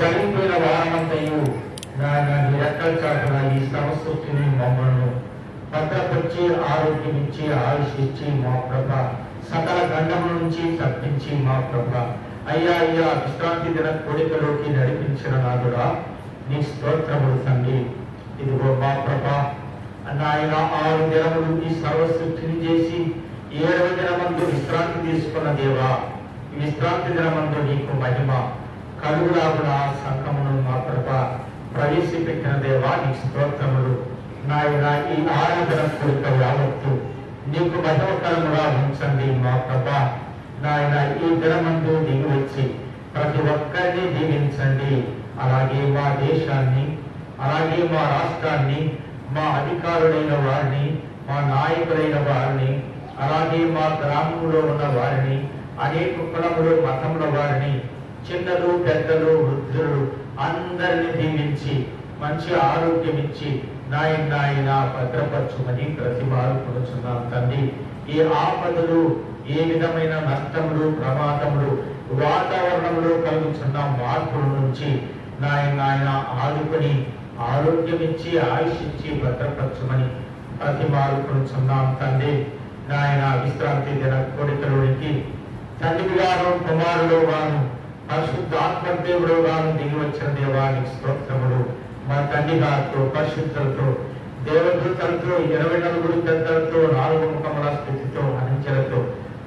జరిగిపోయిన వారమంతయు. నాయన నీ రెక్కల చాటున ఈ సమస్యని మమ్మల్ని. భద్రపరిచి ఆరోగ్యం ఇచ్చి ఆయుష్ ఇచ్చి మా ప్రభ. సకల గండముల నుంచి తప్పించి మా ప్రభ. అయ్యా అయ్యా విశ్రాంతి దిన కోడికలోకి నడిపించిన నాదుడా నీ స్తోత్రములు తండ్రి. ఇదిగో మా ప్రభ. నాయన ఆరు దినములు ఈ సర్వసృష్టిని చేసి ఏడవ దినమందు విశ్రాంతి తీసుకున్న దేవా. విశ్రాంతి దినమందు నీకు మహిమ. కలుగులాగున సంఘమును మా కృప ప్రవేశపెట్టిన దేవా నీ స్తోత్రములు. నాయన ఈ ఆరాధన కోరిక యావత్తు నీకు మహిమకరముగా ఉంచండి మా ప్రభ నాయన ఈ దినమందు దిగి వచ్చి ప్రతి ఒక్కరిని దీవించండి. అలాగే మా దేశాన్ని అలాగే మా రాష్ట్రాన్ని మా అధికారులైన వారిని మా నాయకులైన వారిని అలాగే మా గ్రామంలో ఉన్న వారిని అనేక కులములు మతముల వారిని చిన్నలు పెద్దలు వృద్ధులు అందరిని దీవించి మంచి ఆరోగ్యం ఇచ్చి నాయన నాయన భద్రపరచుమని ప్రతివారు కొనుచున్నాం తండ్రి. ఈ ఆపదలు ఏ విధమైన నష్టములు ప్రమాదములు వాతావరణంలో కలుగుతున్న మార్పుల నుంచి నాయన నాయన ఆదుకొని ఆరోగ్యం ఇచ్చి ఆయుష్ ఇచ్చి భద్రపరచుమని ప్రతిమాలు కొనుచున్నాం తండ్రి. నాయన విశ్రాంతి దిన కోరికలోనికి తండ్రి గారు కుమారుడు వారు పరిశుద్ధాత్మ దేవుడు గాను దిగి వచ్చిన దేవానికి స్తోత్రములు. మా తండ్రి గారితో పరిశుద్ధులతో దేవదూతలతో ఇరవై నలుగురు పెద్దలతో నాలుగు ముఖముల స్థితితో అనించలతో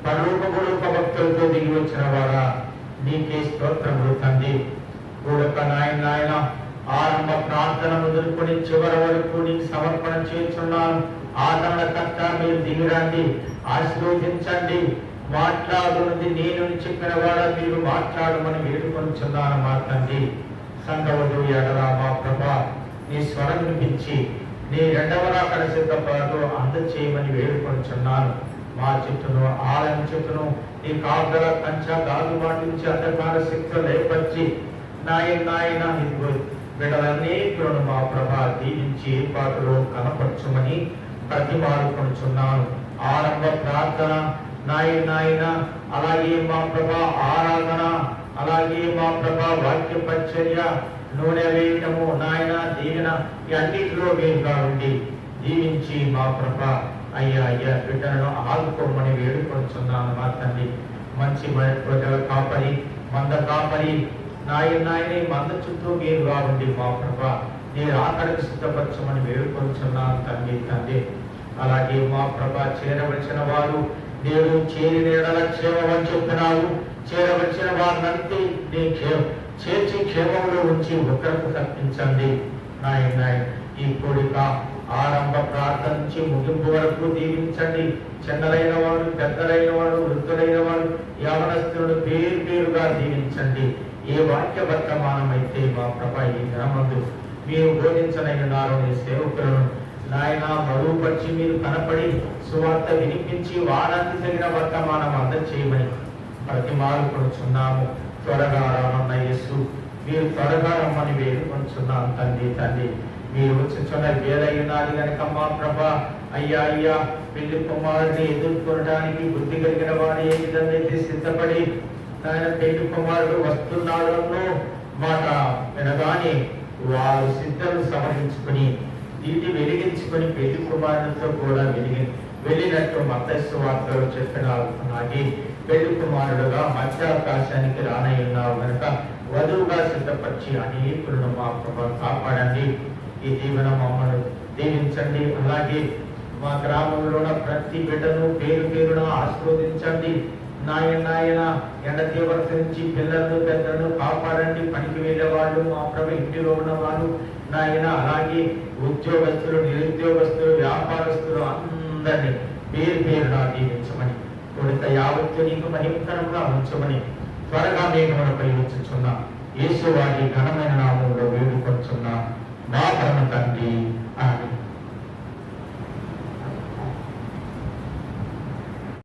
పరలోకములు భక్తులతో దిగి వచ్చిన వారా నీకే స్తోత్రములు తండ్రి. కూడక నాయన నాయన ఆరంభ ప్రార్థన మొదలుకొని చివరి వరకు నీకు సమర్పణ చేస్తున్నాను. ఆదరణకర్త మీరు దిగిరండి ఆశీర్వదించండి. మాట్లాడుతున్నది నేను చెప్పిన వాడ మీరు మాట్లాడమని వేడుకొనిచున్నాను మా తండ్రి సంగవదు ఎడరా మా ప్రభా నీ స్వరం వినిపించి నీ రెండవ రాకడ సిద్ధపాటు అందచేయమని వేడుకొనిచున్నాను మా చెట్టును ఆలయం చెట్టును నీ కాపుదల కంచ గాజు నుంచి అంధకార శక్తులు లేపరిచి నాయన నాయన ఇదిగో బిడ్డలన్నిటిలోను మా ప్రభా దీవించి ఏర్పాటులో కనపరచుమని ప్రతిమాడుకొనుచున్నాను ఆరంభ ప్రార్థన నాయన నాయన అలాగే మా ప్రభా ఆరాధన అలాగే మా ప్రభా వాక్య పరిచర్య నూనె వేయటము నాయన దీవెన ఈ అన్నిటిలో వేరుగా ఉండి దీవించి మా ప్రభా. అయ్యా అయ్యా బిడ్డలను ఆదుకోమని వేడుకొంచున్నాను మా తండ్రి. మంచి మ- ప్రజల కాపరి మంద కాపరి నాయన నాయనే మంద చుట్టూ వేరుగా ఉండి మా ప్రభా. నేను ఆకలికి సిద్ధపరచమని వేడుకొంచున్నాను తండ్రి తండ్రి. అలాగే మా ప్రభా చేరవలసిన వారు నేను నేడల ఎడల క్షేమమని చెప్తున్నావు చేరవలసిన వారినంతే నీ క్షేమ చేర్చి క్షేమంలో ఉంచి ఒకరికి తప్పించండి నాయన ఈ కోరిక ఆరంభ ప్రార్థన నుంచి ముగింపు వరకు దీవించండి. చిన్నలైన వారు పెద్దలైన వారు వృద్ధులైన వారు యవనస్తులను పేరు పేరుగా దీవించండి. ఏ వాక్య వర్తమానం అయితే మా ప్రభా ఈ గ్రామంలో మీరు బోధించనైనారు నీ సేవకులను నాయన మరుగుపరిచి మీరు కనపడి సువార్త వినిపించి వారానికి తగిన వర్తమానం అందచేయమని ప్రతిమాలు కొనుచున్నాము. త్వరగా రామన్న యేసు మీరు త్వరగా రమ్మని వేడుకొంచున్నాను తండ్రి తండ్రి. మీరు వచ్చుచున్న వేలయ్యున్నది కనుక మా ప్రభా. అయ్యా అయ్యా పెళ్ళి కుమారుడిని ఎదుర్కొనడానికి బుద్ధి కలిగిన వాడు ఏ విధంగా అయితే సిద్ధపడి ఆయన పెళ్ళి కుమారుడు వస్తున్నాడు మాట వినగానే వారు సిద్ధను సమర్పించుకుని దీన్ని వెలిగించుకొని పెళ్ళి కుమారునితో కూడా వెలిగి వెళ్ళినట్టు మతస్సు వార్తలు చెప్పిన అలాగే పెళ్ళి కుమారుడుగా మధ్యాకాశానికి రానయ్యున్నావు కనుక వధువుగా సిద్ధపరిచి అనేకులను మా ప్రభా కాపాడండి. ఈ దీవెన మమ్మల్ని దీవించండి. అలాగే మా గ్రామంలో ప్రతి బిడ్డను పేరు పేరున ఆశీర్వదించండి. నాయన నాయన ఎండ తీవ్రత నుంచి పిల్లలను పెద్దలను కాపాడండి. పనికి వెళ్ళే వాళ్ళు మా ప్రభు ఇంటిలో ఉన్న వాళ్ళు నాయన అలాగే ఉద్యోగస్తులు నిరుద్యోగస్తులు వ్యాపారస్తులు అందరినీ పేరు పేరున దీవించమని కొడుక యావత్తు నీకు మహిమకరంగా ఉంచమని త్వరగా మేఘములపై ఉంచుచున్న యేసు వారి ఘనమైన నామంలో వేడుకొంచున్న. మా పరమ తండ్రి